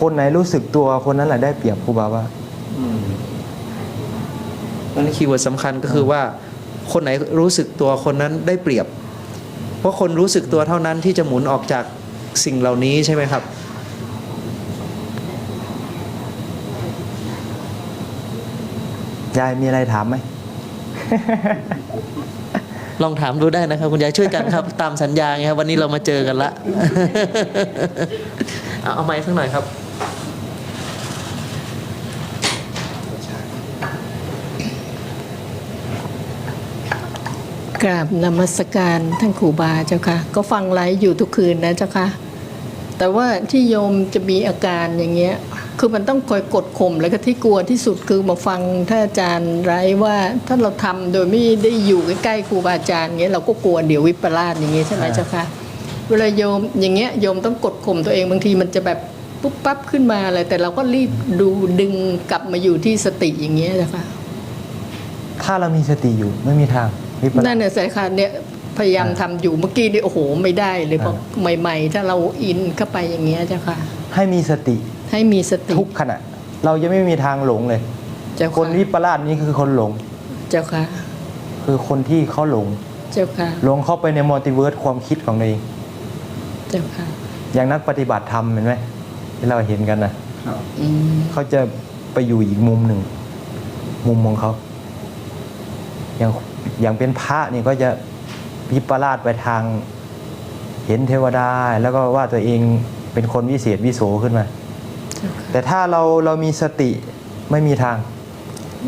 คนไหนรู้สึกตัวคนนั้นแหละได้เปรียบครูบาว่านั่นคีย์เวิร์ดสำคัญก็คือว่า คนไหนรู้สึกตัวคนนั้นได้เปรียบ เพราะคนรู้สึกตัวเท่านั้นที่จะหมุนออกจากสิ่งเหล่านี้ใช่ไหมครับ ยายมีอะไรถามไหม ลองถามดูได้นะครับ คุณยายช่วยกันครับ ตามสัญญาไงครับวันนี้เรามาเจอกันละ เอาเอาไม้สักหน่อยครับ กราบนมัสการท่านครูบาเจ้าค่ะ ก็ฟังไลฟ์อยู่ทุกคืนนะเจ้าค่ะ แต่ว่าที่โยมจะมีอาการอย่างเงี้ย คือมันต้องคอยกดข่มแล้วก็ที่กลัวที่สุดคือมาฟังท่านอาจารย์ไร้ว่าถ้าเราทำโดยไม่ได้อยู่ใกล้ๆครูบาอาจารย์เงี้ยเราก็กลัวเดี๋ยววิปลาสอย่างเงี้ยใช่ไหมเจ้าค่ะเวลาโยมอย่างเงี้ยโยมต้องกดข่มตัวเองบางทีมันจะแบบปุ๊บปั๊บขึ้นมาอะไรแต่เราก็รีบดูดึงกลับมาอยู่ที่สติอย่างเงี้ยเจ้าค่ะถ้าเรามีสติอยู่ไม่มีทาง วิปลาสนั่นน่ะสายค่ะเนี่ยพยายามทำอยู่เมื่อกี้นี่โอ้โห ไม่ได้เลยเพราะใหม่ ๆ ถ้าเราอินเข้าไปอย่างเงี้ยเจ้าค่ะ ให้มีสติให้มีสติทุกขณะ เราจะไม่มีทางหลงเลยเจ้าคนค่ะวิปลาสนี้คือคนหลง เจ้าค่ะ คือคนที่เขาหลง เจ้าค่ะหลงเข้าไปในมัลติเวิร์สความคิดของตัวเองเจ้าค่ะ อย่างนักปฏิบัติธรรมเห็นไหมที่เราเห็นกันนะอืมเขาจะไปอยู่อีกมุมหนึ่ง มุมของเขาอย่าง อย่างเป็นพระนี่ก็จะวิปลาสไปทางเห็นเทวดา แล้วก็ว่าตัวเองเป็นคนวิเศษวิโสขึ้นมาเจ้าค่ะแต่ถ้าเราเรามีสติไม่มีทาง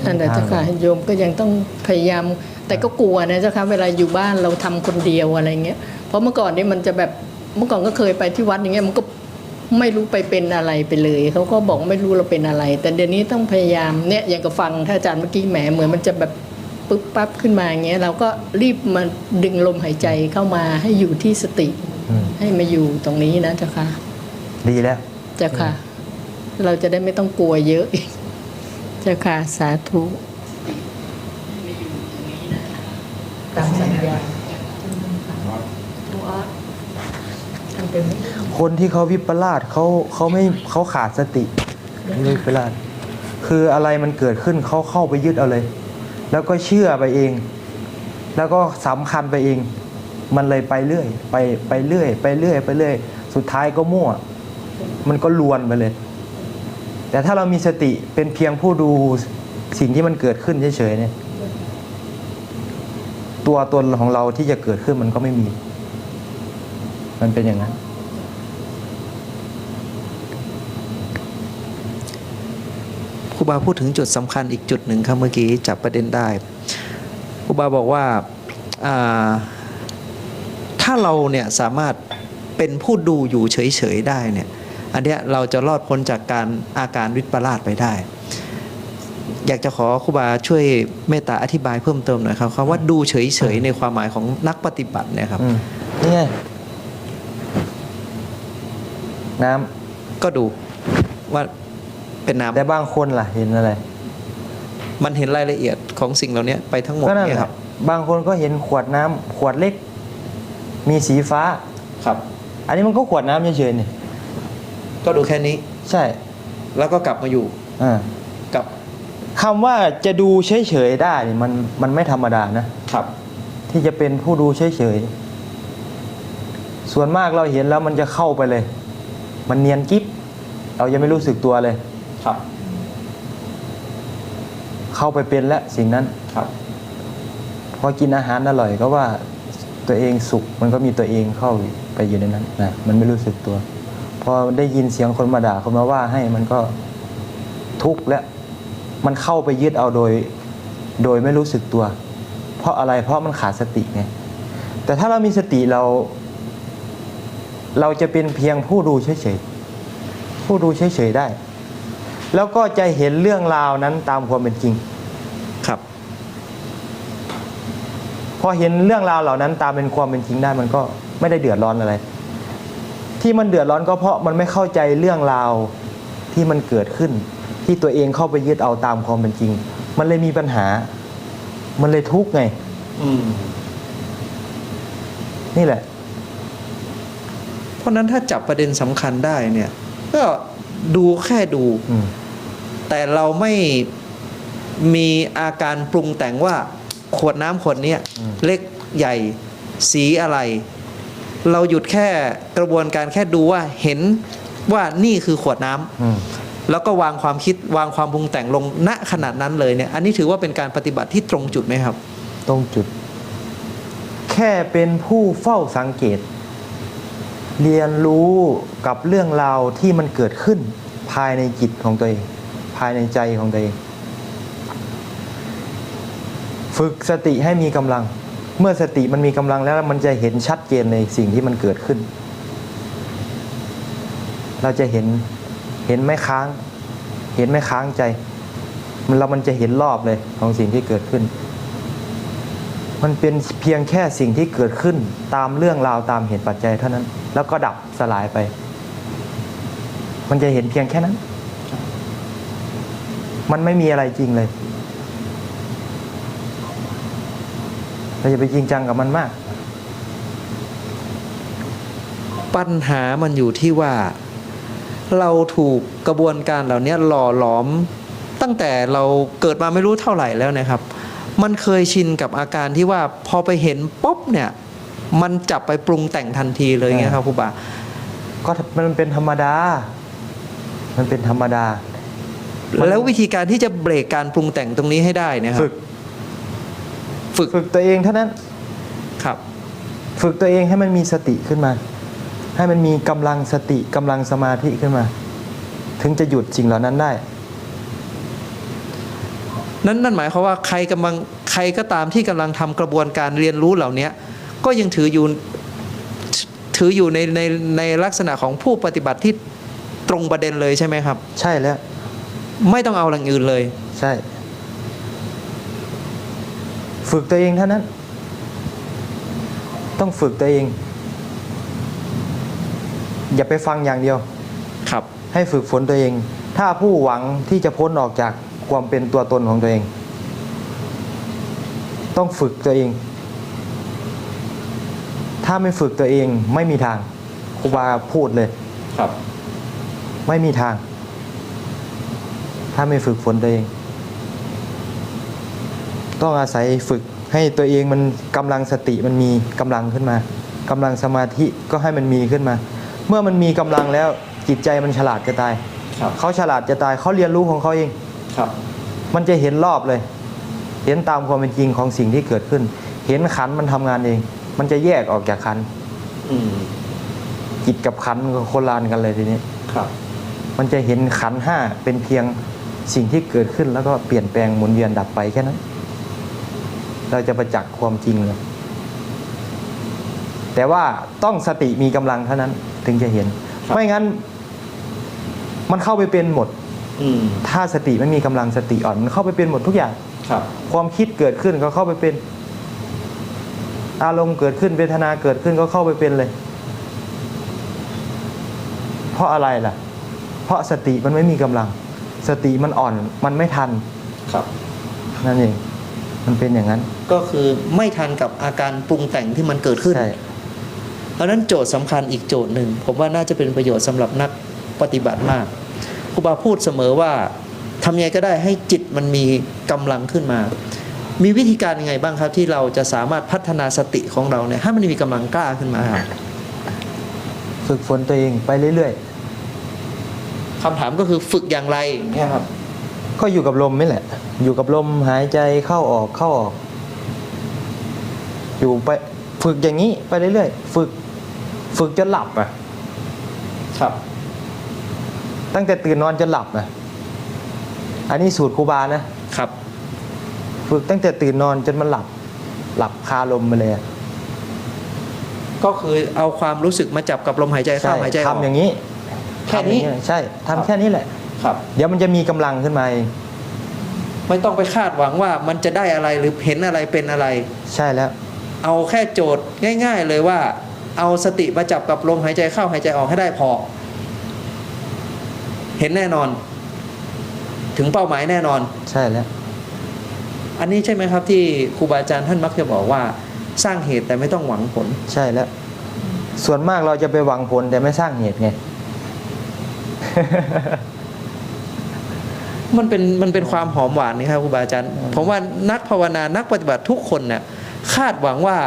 นั่นแหละเจ้าค่ะโยมก็ยังต้องพยายาม แต่ก็กลัวนะเจ้าค่ะเวลาอยู่บ้านเราทำคนเดียวอะไรเงี้ยเพราะเมื่อก่อนนี่มันจะแบบเมื่อก่อนก็เคยไปที่วัดอย่างเงี้ยมันก็ไม่รู้ไปเป็นอะไรไปเลยเขาก็บอกไม่รู้เราเป็นอะไร แต่เดี๋ยวนี้ต้องพยายามเนี่ยอย่างกับฟังท่านอาจารย์เมื่อกี้แหมเหมือนมันจะแบบ ปึ๊บปั๊บขึ้นมาอย่างเงี้ยเราก็รีบมาดึงลมหายใจเข้ามาให้อยู่ที่สติ อืมให้มาอยู่ตรงนี้นะเจ้าค่ะดีแล้ว เจ้าค่ะ เราจะได้ไม่ต้องกลัวเยอะเจ้าค่ะสาธุตามสัญญาทำเป็นไหมคนที่เขาวิปลาสเขาเขาไม่เขาขาดสติไม่วิปลาสคืออะไรมันเกิดขึ้นเขาเข้าไปยึดเอาเลย แล้วก็เชื่อไปเอง แล้วก็สำคัญไปเอง มันเลยไปเรื่อย ไปไปเรื่อย ไปเรื่อย ไปเรื่อย สุดท้ายก็มั่ว มันก็ลวนไปเลย แต่ถ้าเรามีสติเป็นเพียงผู้ดูสิ่งที่มันเกิดขึ้นเฉยๆเนี่ย ตัวตนของเราที่จะเกิดขึ้นมันก็ไม่มี มันเป็นอย่างนั้น ครูบาพูดถึงจุดสำคัญอีกจุดหนึ่งครับเมื่อกี้จับประเด็นได้ครูบาบอกว่าอ่าถ้าเราเนี่ยสามารถเป็นผู้ดูอยู่เฉยๆได้เนี่ยอันเนี้ยเราจะรอดพ้นจากการอาการวิปลาสไปได้ อยากจะขอครูบาช่วยเมตตาอธิบายเพิ่มเติมหน่อยครับคำว่าดูเฉยๆในความหมายของนักปฏิบัติเนี่ยครับอืมนี่ไงน้ำก็ดูว่า เป็นน้ำแต่บางคนล่ะเห็นอะไร มันเห็นรายละเอียดของสิ่งเหล่านี้ไปทั้งหมดก็นั่นเนี่แหยคละรับ บางคนก็เห็นขวดน้ำขวดเล็ก มีสีฟ้าครับ อันนี้มันก็ขวดน้ำเฉยๆนี่ก็ดูแค่นี้ ใช่ แล้วก็กลับมาอยู่อ่ากับคำว่าจะดูเฉยๆได้นี่มันมันไม่ธรรมดานะครับ ที่จะเป็นผู้ดูเฉยๆส่วนมากเราเห็นแล้วมันจะเข้าไปเลย มันเนียนกิ๊บเรายังไม่รู้สึกตัวเลย ครับ เข้าไปเป็นแล้วสิ่งนั้นครับพอกินอาหารอร่อยก็ว่าตัวเองสุขมันก็มีตัวเองเข้าไปอยู่ในนั้นนะมันไม่รู้สึกตัว พอได้ยินเสียงคนมาด่าคนมาว่าให้มันก็ทุกข์แล้วมันเข้าไปยึดเอาโดย โดยไม่รู้สึกตัว เพราะอะไรเพราะมันขาดสติไงแต่ถ้าเรามีสติเรา เราจะเป็นเพียงผู้ดูเฉยๆผู้ดูเฉยๆได้ แล้วก็จะเห็นเรื่องราวนั้นตามความเป็นจริง ครับ พอเห็นเรื่องราวเหล่านั้นตามเป็นความเป็นจริงได้มันก็ไม่ได้เดือดร้อนอะไร ที่มันเดือดร้อนก็เพราะมันไม่เข้าใจเรื่องราวที่มันเกิดขึ้น ที่ตัวเองเข้าไปยึดเอาตามความเป็นจริง มันเลยมีปัญหา มันเลยทุกข์ไงอืมนี่แหละ เพราะฉะนั้นถ้าจับประเด็นสำคัญได้เนี่ย ก็ ดูแค่ดูอืมแต่เราไม่มีอาการปรุงแต่งว่าขวดน้ำขวดเนี้ยอืมเล็กใหญ่สีอะไร เราหยุดแค่กระบวนการแค่ดูว่าเห็นว่านี่คือขวดน้ำอืมแล้วก็วางความคิดวางความปรุงแต่งลงณขนาดนั้นเลยเนี่ย อันนี้ถือว่าเป็นการปฏิบัติที่ตรงจุดไหมครับ ตรงจุด แค่เป็นผู้เฝ้าสังเกต เรียนรู้กับเรื่องราวที่มันเกิดขึ้นภายในจิตของตัวเอง ภายในใจของตัวเอง ฝึกสติให้มีกำลัง เมื่อสติมันมีกำลังแล้วมันจะเห็นชัดเจนในสิ่งที่มันเกิดขึ้น เราจะเห็นเห็นไม่ค้าง เห็นไม่ค้างใจ มันเรามันจะเห็นรอบเลยของสิ่งที่เกิดขึ้น มันเป็นเพียงแค่สิ่งที่เกิดขึ้นตามเรื่องราวตามเหตุปัจจัยเท่านั้น แล้วก็ดับสลายไป มันจะเห็นเพียงแค่นั้น มันไม่มีอะไรจริงเลยเราจะไปจริงจังกับมันมาก ปัญหามันอยู่ที่ว่า เราถูกกระบวนการเหล่านี้หล่อหลอม ตั้งแต่เราเกิดมาไม่รู้เท่าไหร่แล้วนะครับ มันเคยชินกับอาการที่ว่าพอไปเห็นปุ๊บเนี่ย มันจับไปปรุงแต่งทันทีเลยเงี้ยครับครูบาก็มันเป็นธรรมดา มันเป็นธรรมดามันแล้ววิธีการที่จะเบรกการปรุงแต่งตรงนี้ให้ได้เนะครัฝึบกฝึกฝึกตัวเองเท่านั้นครับ ฝึกตัวเองให้มันมีสติขึ้นมา ให้มันมีกำลังสติกำลังสมาธิขึ้นมา ถึงจะหยุดสิ่งเหล่านั้นได้ นั่นนั่นหมายความว่าใครกำลังใครก็ตามที่กำลังทำกระบวนการเรียนรู้เหล่านี้ ก็ยังถืออยู่ถืออยู่ในในในลักษณะของผู้ปฏิบัติที่ตรงประเด็นเลยใช่ไหมครับ ใช่แล้ว ไม่ต้องเอาอย่างอื่นเลย ใช่ ฝึกตัวเองเท่านั้น ต้องฝึกตัวเอง อย่าไปฟังอย่างเดียว ครับ ให้ฝึกฝนตัวเอง ถ้าผู้หวังที่จะพ้นออกจากความเป็นตัวตนของตัวเอง ต้องฝึกตัวเอง ถ้าไม่ฝึกตัวเองไม่มีทางครูบาพูดเลย ครับ ไม่มีทาง ถ้าไม่ฝึกฝนตัวเอง ต้องอาศัยฝึกให้ตัวเองมันกำลังสติมันมีกำลังขึ้นมากำลังสมาธิก็ให้มันมีขึ้นมา เมื่อมันมีกำลังแล้วจิตใจมันฉลาดจะตายครับเขาฉลาดจะตายเขาเรียนรู้ของเขาเองครับ มันจะเห็นรอบเลย เห็นตามความเป็นจริงของสิ่งที่เกิดขึ้น เห็นขันมันทำงานเอง มันจะแยกออกจากขันอืมจิตกับขันมันก็คนละอันกันเลยทีนี้ ครับ มันจะเห็นขันธ์ห้าเป็นเพียงสิ่งที่เกิดขึ้นแล้วก็เปลี่ยนแปลงหมุนเวียนดับไปแค่นั้น เราจะประจักษ์ความจริงเลย แต่ว่าต้องสติมีกำลังเท่านั้นถึงจะเห็น ครับ ไม่งั้น มันเข้าไปเป็นหมด อืมถ้าสติไม่มีกำลังสติอ่อนมันเข้าไปเป็นหมดทุกอย่าง ครับ ความคิดเกิดขึ้นก็เข้าไปเป็น อารมณ์เกิดขึ้นเวทนาเกิดขึ้นก็เข้าไปเป็นเลย เพราะอะไรล่ะ เพราะสติมันไม่มีกำลัง สติมันอ่อนมันไม่ทันครับนั่นเองมันเป็นอย่างนั้น ก็คือไม่ทันกับอาการปรุงแต่งที่มันเกิดขึ้นใช่เพราะฉะนั้นโจทย์สำคัญอีกโจทย์หนึ่งผมว่าน่าจะเป็นประโยชน์สำหรับนักปฏิบัติมากครูบาพูดเสมอว่าทำยังไงก็ได้ให้จิตมันมีกำลังขึ้นมา มีวิธีการยังไงบ้างครับ ที่เราจะสามารถพัฒนาสติของเราเนี่ยให้มันมีกำลังกล้าขึ้นมาครับฝึกฝนตัวเองไปเรื่อยคำถามก็คือฝึกอย่างไรอย่างเนี่ยครับๆก็อยู่กับลมนี่แหละ อยู่กับลมหายใจเข้าออกเข้าออก อยู่ไปฝึกอย่างนี้ไปเรื่อยๆฝึก ฝึกจนหลับอะ ครับ ตั้งแต่ตื่นนอนจนหลับอะ อันนี้สูตรครูบานะครับ ฝึกตั้งแต่ตื่นนอนจนมันหลับหลับคาลมไปเลยอะก็คือเอาความรู้สึกมาจับกับลมหายใจเข้าหายใจออกทำอย่างนี้ แค่นี้ทำอย่างใช่ครับทำแค่นี้แหละ ครับ เดี๋ยวมันจะมีกำลังขึ้นมาเองไม่ต้องไปคาดหวังว่ามันจะได้อะไรหรือเห็นอะไรเป็นอะไร ใช่แล้ว เอาแค่โจทย์ง่าย ๆ เลยว่า เอาสติมาจับกับลมหายใจเข้าหายใจออกให้ได้พอ เห็นแน่นอน ถึงเป้าหมายแน่นอน ใช่แล้ว อันนี้ใช่ไหมครับที่ครูบาอาจารย์ท่านมักจะบอกว่าสร้างเหตุแต่ไม่ต้องหวังผล ใช่แล้ว ส่วนมากเราจะไปหวังผลแต่ไม่สร้างเหตุไง มันเป็นมันเป็นความหอมหวานนี่ครับครูบาอาจารย์ ผมว่านักภาวนานักปฏิบัติทุกคนเนี่ยคาดหวังว่า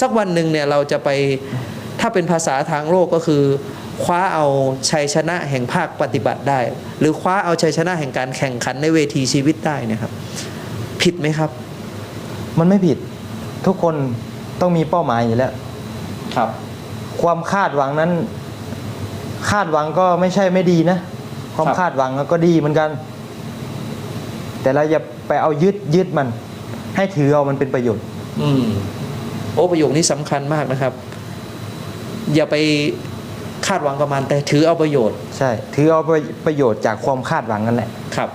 สักวันหนึ่งเนี่ยเราจะไปถ้าเป็นภาษาทางโลกก็คือ คว้าเอาชัยชนะแห่งภาคปฏิบัติได้ หรือคว้าเอาชัยชนะแห่งการแข่งขันในเวทีชีวิตได้เนะครับ ผิดไหมครับ มันไม่ผิด ทุกคนต้องมีเป้าหมายอยู่แล้ว ครับ ความคาดหวังนั้น คาดหวังก็ไม่ใช่ไม่ดีนะ ความครับคาดหวังก็ดีเหมือนกัน แต่เราอย่าไปเอายึดยึดมัน ให้ถือเอามันเป็นประโยชน์ อืมโอ้ประโยคนี้สำคัญมากนะครับ อย่าไปคาดหวังกับมันแต่ถือเอาประโยชน์ ใช่ ถือเอาประประโยชน์จากความคาดหวังนั่นแหละ ครับ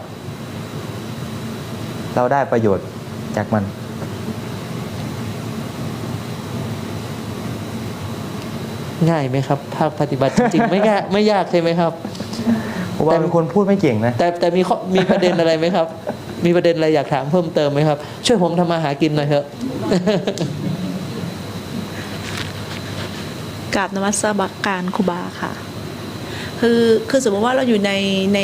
เราได้ประโยชน์จากมัน ง่ายไหมครับ ภาคปฏิบัติจริงๆไม่ยากไม่ยากใช่ไหมครับเพราะว่าแต่เป็นคนพูดไม่เก่งนะ แต่แต่มีข้อมีประเด็นอะไรไหมครับ มีประเด็นอะไรอยากถามเพิ่มเติมไหมครับ ช่วยผมทำมาหากินหน่อยเถอะกราบนมัสการครูบาค่ะ คือคือสมมติว่าเราอยู่ในใน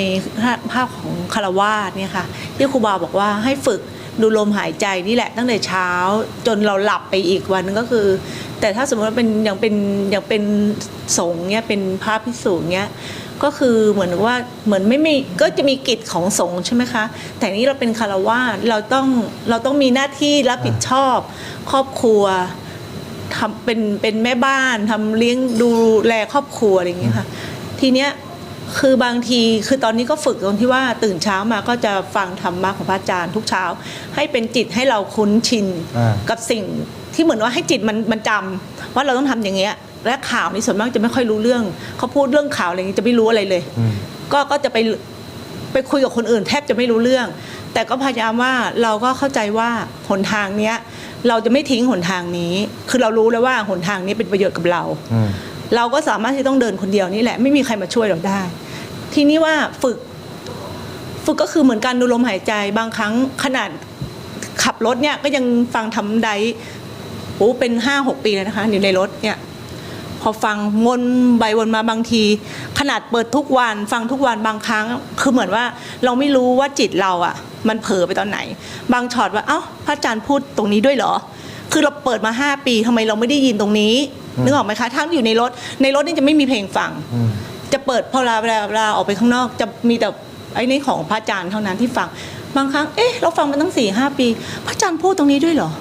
ภาพของคารวาสเนี่ยค่ะที่ครูบาบอกว่าให้ฝึกดูลมหายใจนี่แหละตั้งแต่เช้าจนเราหลับไปอีกวันนึงก็คือ แต่ถ้าสมมติว่าเป็นอย่างเป็นอย่างเป็นสงเนี่ยเป็นพระพิสุเนี่ยก็คือเหมือนว่าเหมือนไม่มีก็จะมีกิจของสงฆ์ใช่ไหมคะ แต่นี้เราเป็นคารวาสเราต้องเราต้องมีหน้าที่รับผิดชอบ ครอบครัวทำเป็นเป็นแม่บ้านทำเลี้ยงดูแลครอบครัวอะไรอย่างเงี้ยค่ะ ทีเนี้ยคือบางทีคือตอนนี้ก็ฝึกตรงที่ว่าตื่นเช้ามาก็จะฟังธรรมะของพระอาจารย์ทุกเช้า ให้เป็นจิตให้เราคุ้นชินอ่ากับสิ่งที่เหมือนว่าให้จิตมันมันจำว่าเราต้องทำอย่างเงี้ยและข่าวนี่ส่วนมากจะไม่ค่อยรู้เรื่องเขาพูดเรื่องข่าวอะไรอย่างงี้จะไม่รู้อะไรเลยอืมก็ก็จะไปไปคุยกับคนอื่นแทบจะไม่รู้เรื่อง แต่ก็พยายามว่าเราก็เข้าใจว่าหนทางเนี้ยเราจะไม่ทิ้งหนทางนี้ คือเรารู้แล้วว่าหนทางนี้เป็นประโยชน์กับเราอืม เราก็สามารถที่ต้องเดินคนเดียวนี่แหละไม่มีใครมาช่วยเราได้ ทีนี้ว่าฝึกฝึกก็คือเหมือนการดูลมหายใจบางครั้งขนาดขับรถเนี่ยก็ยังฟังทำไดโอ้เป็นห้าหกปีแล้วนะคะอยู่ในรถเนี่ยพอฟังวนไปวนมาบางที ขนาดเปิดทุกวัน ฟังทุกวันบางครั้ง คือเหมือนว่าเราไม่รู้ว่าจิตเราอะ มันเผลอไปตอนไหน บางช็อตว่าเอ้าพระอาจารย์พูดตรงนี้ด้วยเหรอ คือเราเปิดมาห้าปีทำไมเราไม่ได้ยินตรงนี้ นึกออกไหมคะถ้าอยู่ในรถในรถนี่จะไม่มีเพลงฟังอืมจะเปิดพอเวลาเวลาเวลาออกไปข้างนอก จะมีแต่ไอ้นี่ของพระอาจารย์เท่านั้นที่ฟังบางครั้งเอ๊ะเราฟังมาตั้งสี่ห้าปี พระอาจารย์พูดตรงนี้ด้วยเหรอ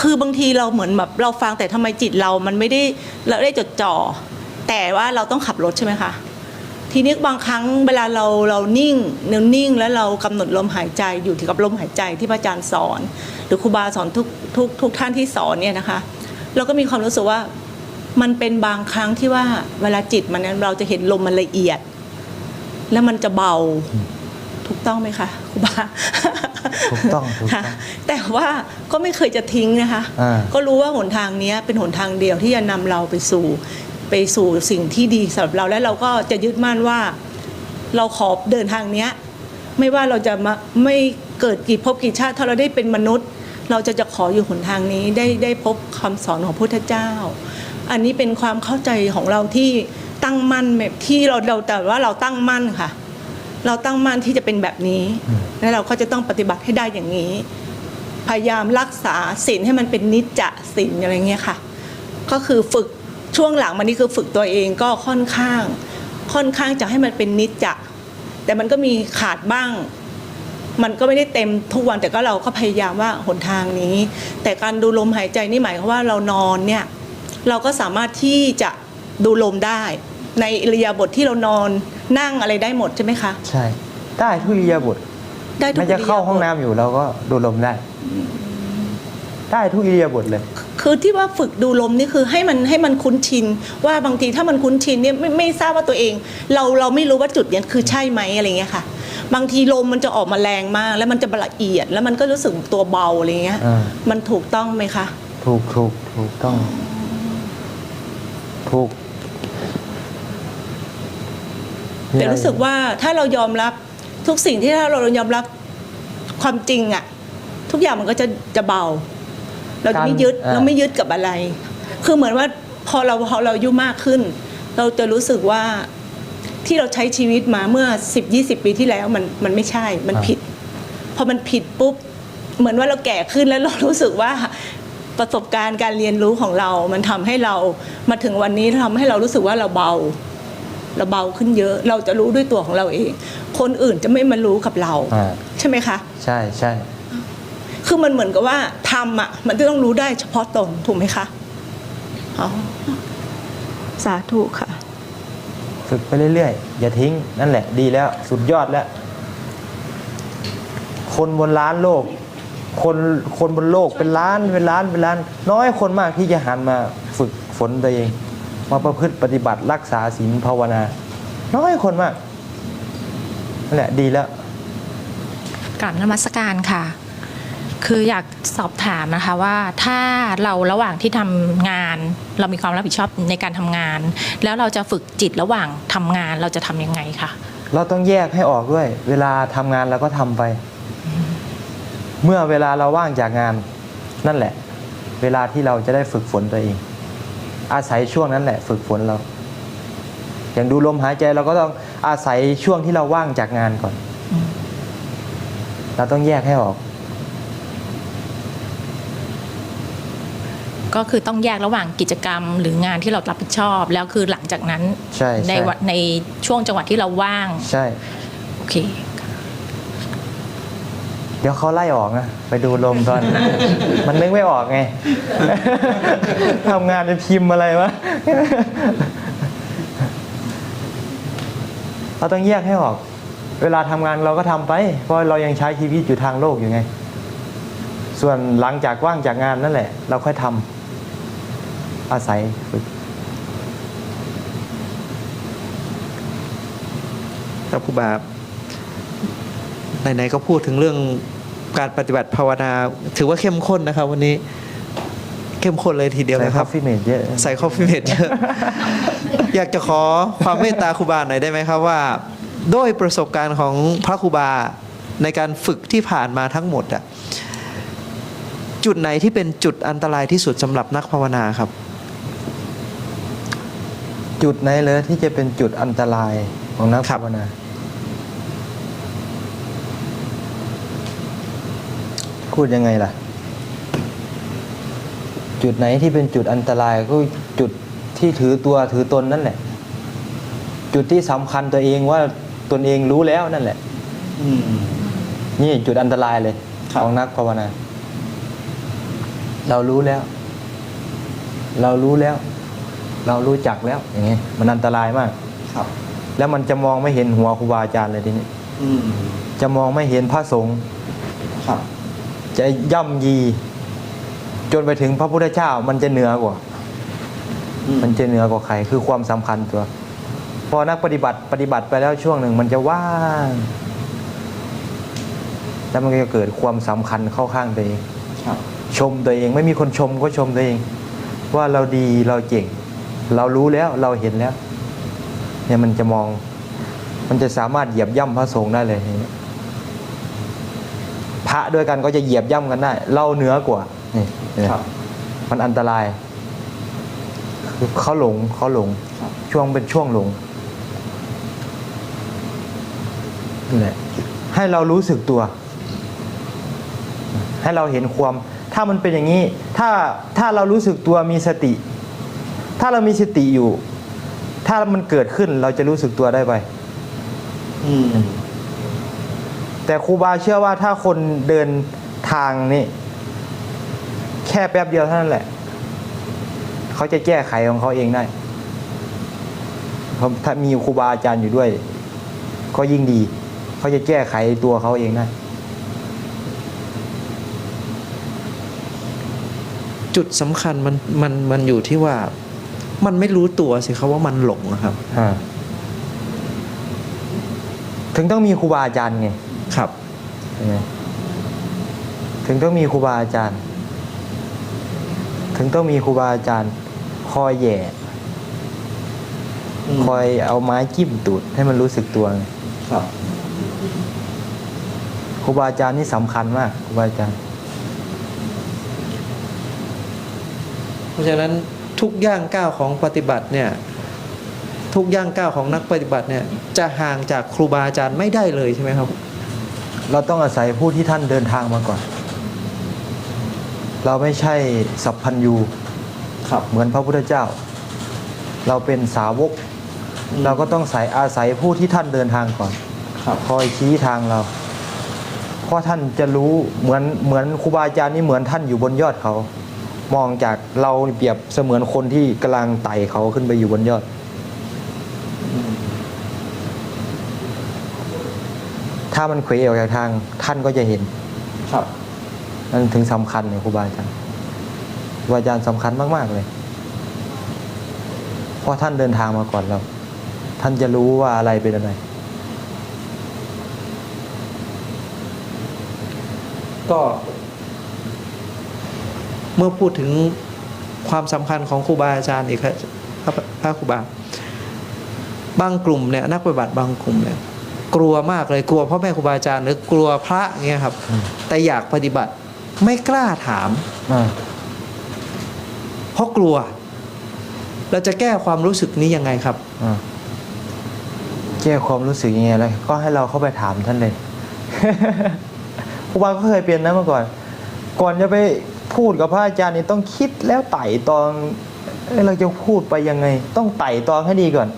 คือบางทีเราเหมือนแบบเราฟังแต่ทำไมจิตเรามันไม่ได้เราได้จดจ่อแต่ว่าเราต้องขับรถใช่ไหมคะทีนี้บางครั้งเวลาเราเรานิ่งเนวนิ่งแล้วเรากำหนดลมหายใจอยู่ที่กับลมหายใจที่พระอาจารย์สอน หรือครูบาสอนทุกทุกทุกท่านที่สอนเนี่ยนะคะ เราก็มีความรู้สึกว่า มันเป็นบางครั้งที่ว่าเวลาจิตมันนั้นเราจะเห็นลมมันละเอียด แล้วมันจะเบาถูกต้องไหมคะครูบาถูกต้องถูกต้องค่ะแต่ว่าก็ไม่เคยจะทิ้งนะคะอ่าก็รู้ว่าหนทางเนี้ยเป็นหนทางเดียวที่จะนำเราไปสู่ไปสู่สิ่งที่ดีสำหรับเราและเราก็จะยึดมั่นว่า เราขอเดินทางเนี้ย ไม่ว่าเราจะมาไม่เกิดกี่ภพกี่ชาติถ้าเราได้เป็นมนุษย์ เราจะจะขออยู่หนทางนี้ได้ได้พบคำสอนของพุทธเจ้า อันนี้เป็นความเข้าใจของเราที่ตั้งมั่นแบบที่เราเราแต่ว่าเราตั้งมั่นค่ะ เราตั้งมั่นที่จะเป็นแบบนี้อืมและเราก็จะต้องปฏิบัติให้ได้อย่างนี้ พยายามรักษาศีลให้มันเป็นนิจจะศีลอะไรเงี้ยค่ะ ก็คือฝึกช่วงหลังมานี่คือฝึกตัวเองก็ค่อนข้าง ค่อนข้างจะให้มันเป็นนิจจะแต่มันก็มีขาดบ้าง มันก็ไม่ได้เต็มทุกวันแต่ก็เราก็พยายามว่าหนทางนี้ แต่การดูลมหายใจนี่หมายความว่าเรานอนเนี่ย เราก็สามารถที่จะดูลมได้ ในอิริยาบถที่เรานอนนั่งอะไรได้หมดใช่ไหมคะ ใช่ได้ทุกอิริยาบถได้ทุกไม่จะเข้าอิริยบถห้องน้ำอยู่เราก็ดูลมได้ ได้ทุกอิริยาบถเลย คือที่ว่าฝึกดูลมนี่คือให้มันให้มันคุ้นชิน ว่าบางทีถ้ามันคุ้นชินเนี่ยไม่ไม่ทราบว่าตัวเอง เราเราไม่รู้ว่าจุดเนี้ยคือใช่ไหมอะไรเงี้ยค่ะ บางทีลมมันจะออกมาแรงมาก แล้วมันจะละเอียดแล้วมันก็รู้สึกตัวเบาอะไรเงี้ยอ่ามันถูกต้องไหมคะ ถูกถูกถูกต้อง ถูกแต่รู้สึกว่าถ้าเรายอมรับทุกสิ่งที่ถ้าเรายอมรับความจริงอะทุกอย่างมันก็จะจะเบา เราจะไม่ยึดการอ่าเราไม่ยึดกับอะไร คือเหมือนว่าพอเราพอเราอายุมากขึ้น เราจะรู้สึกว่าที่เราใช้ชีวิตมาเมื่อ 10 20 ปีที่แล้วมันมันไม่ใช่มันครับผิด พอมันผิดปุ๊บ เหมือนว่าเราแก่ขึ้นแล้วเรารู้สึกว่า ประสบการณ์การเรียนรู้ของเรา มันทำให้เรามาถึงวันนี้ทำให้เรารู้สึกว่าเราเบา เราเบาขึ้นเยอะ เราจะรู้ด้วยตัวของเราเอง คนอื่นจะไม่มารู้กับเราอ่าใช่ไหมคะ ใช่ใช่คือมันเหมือนกับว่าทำอะ มันจะต้องรู้ได้เฉพาะตนถูกไหมคะอ๋อสาธุค่ะ ฝึกไปเรื่อยๆ อย่าทิ้งนั่นแหละ ดีแล้ว สุดยอดแล้ว คนบนล้านโลก คนคนบนโลกเป็นล้านเป็นล้านเป็นล้าน น้อยคนมากที่จะหันมาฝึกฝนตัวเอง มาประพฤติปฏิบัติรักษาศีลภาวนา น้อยคนมากนั่นแหละดีแล้วกราบนมัสการค่ะ คืออยากสอบถามนะคะว่าถ้าเราระหว่างที่ทำงาน เรามีความรับผิดชอบในการทำงาน แล้วเราจะฝึกจิตระหว่างทำงานเราจะทำยังไงคะเราต้องแยกให้ออกด้วย เวลาทำงานเราก็ทำไป เมื่อเวลาเราว่างจากงานนั่นแหละ เวลาที่เราจะได้ฝึกฝนตัวเอง อาศัยช่วงนั้นแหละฝึกฝนเรา อย่างดูลมหายใจเราก็ต้องอาศัยช่วงที่เราว่างจากงานก่อน เราต้องแยกให้ออก ก็คือต้องแยกระหว่างกิจกรรม หรืองานที่เรารับผิดชอบ แล้วคือหลังจากนั้นใช่ใช่วันในช่วงจังหวะที่เราว่าง ใช่โอเค เดี๋ยวเขาไล่ออกนะไปดูลมตอน มันนึกไม่ออกไงทำงานจะพิมพ์อะไรวะเราต้องแยกให้ออก เวลาทำงานเราก็ทำไป เพราะเรายังใช้ชีวิตอยู่ทางโลกอยู่ไง ส่วนหลังจากว่างจากงานนั่นแหละ เราค่อยทำอาศัยฝึกครับครูบา ไหนๆก็พูดถึงเรื่องการปฏิบัติภาวนา ถือว่าเข้มข้นนะครับ วันนี้เข้มข้นเลยทีเดียวใส่นะคครัรับบฟิเมตเยอะใส่คอฟฟี่เมดเยอะ อยากจะขอความเมตตาครูบาหน่อยได้ไหมครับว่า ด้วยประสบการณ์ของพระครูบาในการฝึกที่ผ่านมาทั้งหมดอะจุดไหนที่เป็นจุดอันตรายที่สุดสำหรับนักภาวนาครับ จุดไหนเลยที่จะเป็นจุดอันตรายของนักครับภาวนา พูดยังไงล่ะ จุดไหนที่เป็นจุดอันตรายก็จุดที่ถือตัวถือตนนั่นแหละ จุดที่สำคัญตัวเองว่าตนเองรู้แล้วนั่นแหละนี่จุดอันตรายเลยครับของนักภาวนา เรารู้แล้ว เรารู้แล้ว เรารู้จักแล้ว อย่างงี้มันอันตรายมาก ครับ แล้วมันจะมองไม่เห็นหัวครูบาอาจารย์เลยทีนี้จะมองไม่เห็นพระสงฆ์ครับ จะย่ำยี จนไปถึงพระพุทธเจ้ามันจะเหนือกว่า มันจะเหนือกว่าใครคือความสำคัญตัว พอนักปฏิบัติปฏิบัติไปแล้วช่วงหนึ่งมันจะว่างแล้วมันก็จะเกิดความสำคัญเข้าข้างตัวเองครับชมตัวเองไม่มีคนชมก็ชมตัวเอง ว่าเราดีเราเก่ง เรารู้แล้วเราเห็นแล้ว เนี่ยมันจะมอง มันจะสามารถเหยียบย่ำพระสงฆ์ได้เลยทีนี้ พระด้วยกันก็จะเหยียบย่ำกันได้ เราเหนือกว่านี่เห็นไหมครับมันอันตรายคือเขาหลงเขาหลงครับช่วงเป็นช่วงหลงนี่แหละให้เรารู้สึกตัว ให้เราเห็นความ ถ้ามันเป็นอย่างนี้ ถ้าถ้าเรารู้สึกตัวมีสติ ถ้าเรามีสติอยู่ ถ้ามันเกิดขึ้นเราจะรู้สึกตัวได้ไป แต่ครูบาเชื่อว่าถ้าคนเดินทางนี่แค่แป๊บเดียวเท่านั้นแหละ เขาจะแก้ไขของเขาเองได้เพราะถ้ามีครูบาอาจารย์อยู่ด้วย ก็ยิ่งดี เขาจะแก้ไขตัวเขาเองได้จุดสำคัญมันมันมันอยู่ที่ว่า มันไม่รู้ตัวสิครับว่ามันหลงนะครับอ่าถึงต้องมีครูบาอาจารย์ไง ครับ ใช่ไหมถึงต้องมีครูบาอาจารย์ ถึงต้องมีครูบาอาจารย์ คอยแหย่ คอยเอาไม้จิ้มตูดให้มันรู้สึกตัวไงครับครูบาอาจารย์นี่สำคัญมากครูบาอาจารย์ เพราะฉะนั้นทุกย่างก้าวของปฏิบัติเนี่ย ทุกย่างก้าวของนักปฏิบัติเนี่ย จะห่างจากครูบาอาจารย์ไม่ได้เลยใช่ไหมครับ เราต้องอาศัยผู้ที่ท่านเดินทางมาก่อน เราไม่ใช่สัพพัญญูครับเหมือนพระพุทธเจ้า เราเป็นสาวก เราก็ต้องใส่อาศัยผู้ที่ท่านเดินทางก่อนครับคอยชี้ทางเราเพราะท่านจะรู้เหมือนเหมือนครูบาอาจารย์นี่เหมือนท่านอยู่บนยอดเขา มองจากเรานี่เปรียบเสมือนคนที่กำลังไต่เขาขึ้นไปอยู่บนยอด ถ้ามันเขวออกจากทางท่านก็จะเห็น ครับนั่นถึงสำคัญเนี่ยครูบาอาจารย์ครูบาอาจารย์สำคัญมาก ๆ เลย เพราะท่านเดินทางมาก่อนเราท่านจะรู้ว่าอะไรเป็นอะไร ก็ เมื่อพูดถึงความสำคัญของครูบาอาจารย์อีกครับพระพระครูบา บางกลุ่มเนี่ยนักปฏิบัติบางกลุ่มเนี่ย กลัวมากเลยกลัวพ่อแม่ครูบาอาจารย์หรือกลัวพระเงี้ยครับอืมแต่อยากปฏิบัติไม่กล้าถามอ่าเพราะกลัว เราจะแก้ความรู้สึกนี้ยังไงครับอ่าแก้ความรู้สึกยังไงเลยก็ให้เราเข้าไปถามท่านเลยครูบาก็เคยเป็นนะเมื่อก่อน ก่อนจะไปพูดกับพระอาจารย์นี่ต้องคิดแล้วไต่ตองเอ้ยเราจะพูดไปยังไง ต้องไต่ตองให้ดีก่อน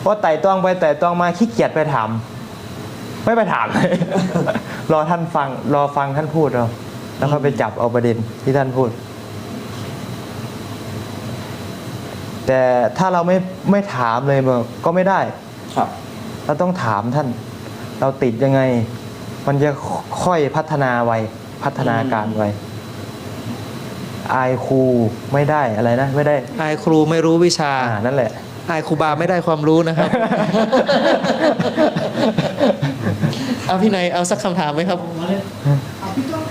เพราะไต่ตองไปไต่ตองมาขี้เกียจไปถาม ไม่ไปถามเลย รอท่านฟัง รอฟังท่านพูดเราแล้วค่อยไปจับเอาประเด็นที่ท่านพูด แต่ถ้าเราไม่ไม่ถามเลยมันก็ไม่ได้ครับเราต้องถามท่าน เราติดยังไง มันจะค่อยพัฒนาไวพัฒนาการไวอายครูไม่ได้อะไรนะ ไม่ได้อายครูไม่รู้วิชาอ่านั่นแหละอายครูบาไม่ได้ความรู้นะครับ เอาพี่นายเอาสักคำถามไหมครับเอาพี่ต้อง